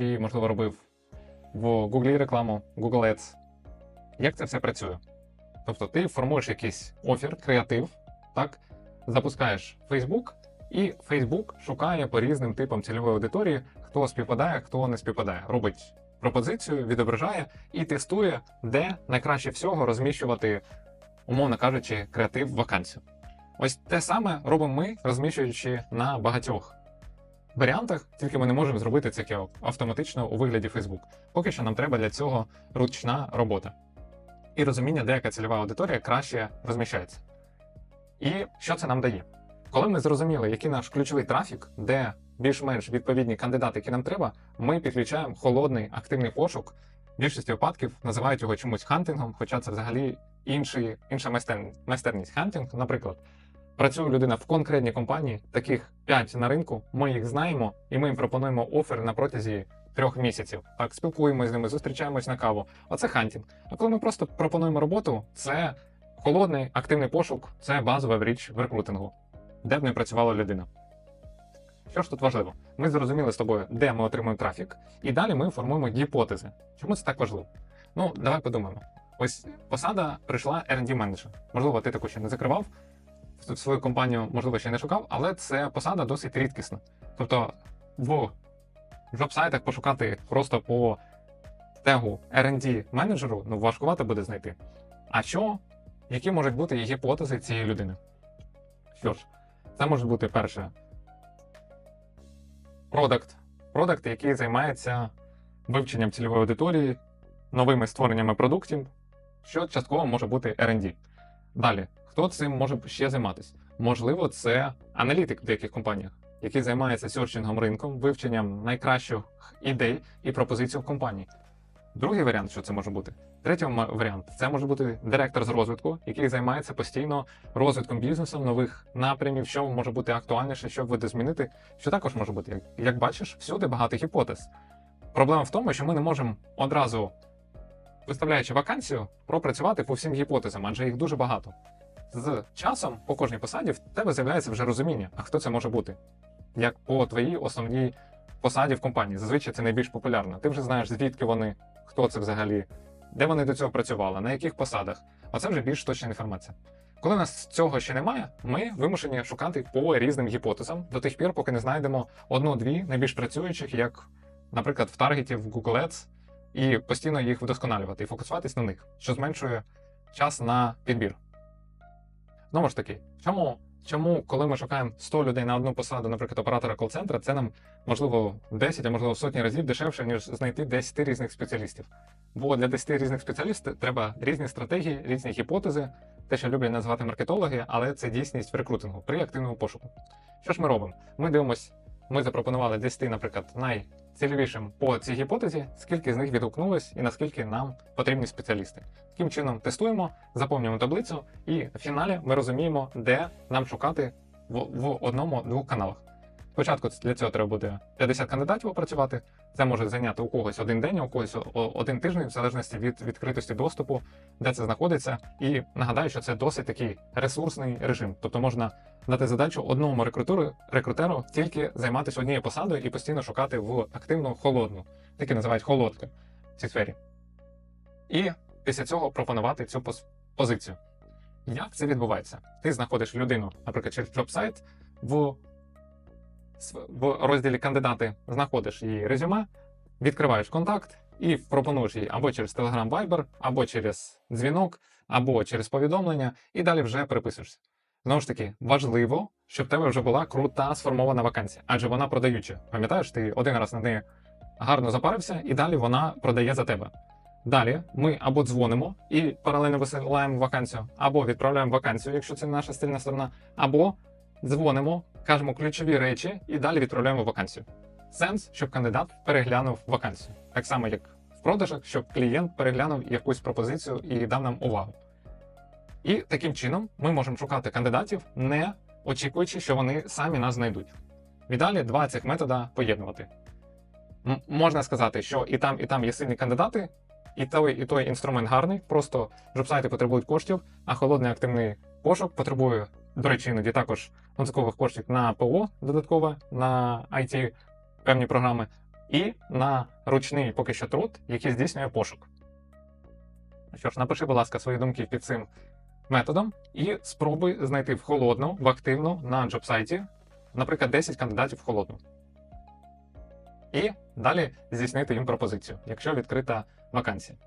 чи, можливо, робив в Google рекламу, Google Ads. Як це все працює? Тобто ти формуєш якийсь офір, креатив, так, запускаєш Facebook, і Facebook шукає по різним типам цільової аудиторії, хто співпадає, хто не співпадає. Робить пропозицію, відображає і тестує, де найкраще всього розміщувати, умовно кажучи, креатив вакансію. Ось те саме робимо ми, розміщуючи на багатьох варіантах, тільки ми не можемо зробити це ке- автоматично у вигляді Facebook. Поки що нам треба для цього ручна робота і розуміння, де яка цільова аудиторія краще розміщається. І що це нам дає? Коли ми зрозуміли, який наш ключовий трафік, де більш-менш відповідні кандидати, які нам треба, ми підключаємо холодний активний пошук. В більшості випадків називають його чомусь хантингом, хоча це взагалі інший, інша майстерність. Хантинг, наприклад, працює людина в конкретній компанії, таких 5 на ринку, ми їх знаємо, і ми їм пропонуємо офер на протязі трьох місяців. Так, спілкуємося з ними, зустрічаємось на каву. Оце хантинг. А коли ми просто пропонуємо роботу, це холодний активний пошук, це базова річ в рекрутингу, де б не працювала людина. Що ж тут важливо? Ми зрозуміли з тобою, де ми отримуємо трафік, і далі ми формуємо гіпотези. Чому це так важливо? Ну, давай подумаємо. Ось посада прийшла R&D менеджер. Можливо, ти таку ще не закривав, свою компанію, можливо, ще не шукав, але це посада досить рідкісна. Тобто в джоб-сайтах пошукати просто по тегу R&D менеджеру, ну важкувато буде знайти. А що, які можуть бути гіпотези цієї людини? Що ж, це може бути перше продакт. Продакт, який займається вивченням цільової аудиторії, новими створеннями продуктів, що частково може бути R&D. Далі, хто цим може ще займатися? Можливо, це аналітик в деяких компаніях, який займається сьорчингом ринком, вивченням найкращих ідей і пропозицій в компанії. Другий варіант, що це може бути. Третій варіант це може бути директор з розвитку, який займається постійно розвитком бізнесу, нових напрямів, що може бути актуальніше, що буде змінити, що також може бути. Як бачиш, всюди багато гіпотез. Проблема в тому, що ми не можемо одразу, виставляючи вакансію, пропрацювати по всім гіпотезам, адже їх дуже багато. З часом по кожній посаді в тебе з'являється вже розуміння, а хто це може бути. Як по твоїй основній посаді в компанії. Зазвичай це найбільш популярно. Ти вже знаєш, звідки вони, хто це взагалі, де вони до цього працювали, на яких посадах. А це вже більш точна інформація. Коли нас цього ще немає, ми вимушені шукати по різним гіпотезам до тих пір, поки не знайдемо одну-дві найбільш працюючих, як, наприклад, в таргеті в Google Ads, і постійно їх вдосконалювати і фокусуватись на них, що зменшує час на підбір. Знову ж таки, чому, чому, коли ми шукаємо 100 людей на одну посаду, наприклад, оператора кол-центра, це нам можливо 10, а можливо сотні разів дешевше, ніж знайти 10 різних спеціалістів. Бо для 10 різних спеціалістів треба різні стратегії, різні гіпотези, те, що люблять називати маркетологи, але це дійсність в рекрутингу при активному пошуку. Що ж ми робимо? Ми дивимося, ми запропонували 10, наприклад, найцільовішим по цій гіпотезі, скільки з них відгукнулось і наскільки нам потрібні спеціалісти. Таким чином тестуємо, заповнюємо таблицю, і в фіналі ми розуміємо, де нам шукати в, в одному-двох каналах. Спочатку для цього треба буде 50 кандидатів опрацювати. Це може зайняти у когось один день, у когось один тиждень, в залежності від відкритості доступу, де це знаходиться. І нагадаю, що це досить такий ресурсний режим. Тобто можна дати задачу одному рекрутеру, рекрутеру тільки займатися однією посадою і постійно шукати в активну холодну, такі називають холодки в цій сфері. І після цього пропонувати цю позицію. Як це відбувається? Ти знаходиш людину, наприклад, через джоб-сайт в в розділі кандидати знаходиш її резюме, відкриваєш контакт і пропонуєш їй або через Telegram Viber, або через дзвінок, або через повідомлення, і далі вже переписуєшся. Знову ж таки, важливо, щоб в тебе вже була крута сформована вакансія, адже вона продаюча. Пам'ятаєш, ти один раз над нею гарно запарився, і далі вона продає за тебе. Далі ми або дзвонимо і паралельно висилаємо вакансію, або відправляємо вакансію, якщо це наша стильна сторона, або дзвонимо, кажемо ключові речі і далі відправляємо вакансію. Сенс, щоб кандидат переглянув вакансію. Так само, як в продажах, щоб клієнт переглянув якусь пропозицію і дав нам увагу. І таким чином ми можемо шукати кандидатів, не очікуючи, що вони самі нас знайдуть. В ідеалі два цих метода поєднувати. М- можна сказати, що і там, і там є сильні кандидати, і той, і той інструмент гарний, просто джобсайти потребують коштів, а холодний активний пошук потребує, до речі, іноді також додаткових коштів на ПО, додаткове на IT певні програми. і на ручний поки що труд, який здійснює пошук. Ну Що ж, напиши, будь ласка, свої думки під цим методом і спробуй знайти в холодну, в активну на джоб-сайті, наприклад, 10 кандидатів в холодну. І далі здійснити їм пропозицію, якщо відкрита вакансія.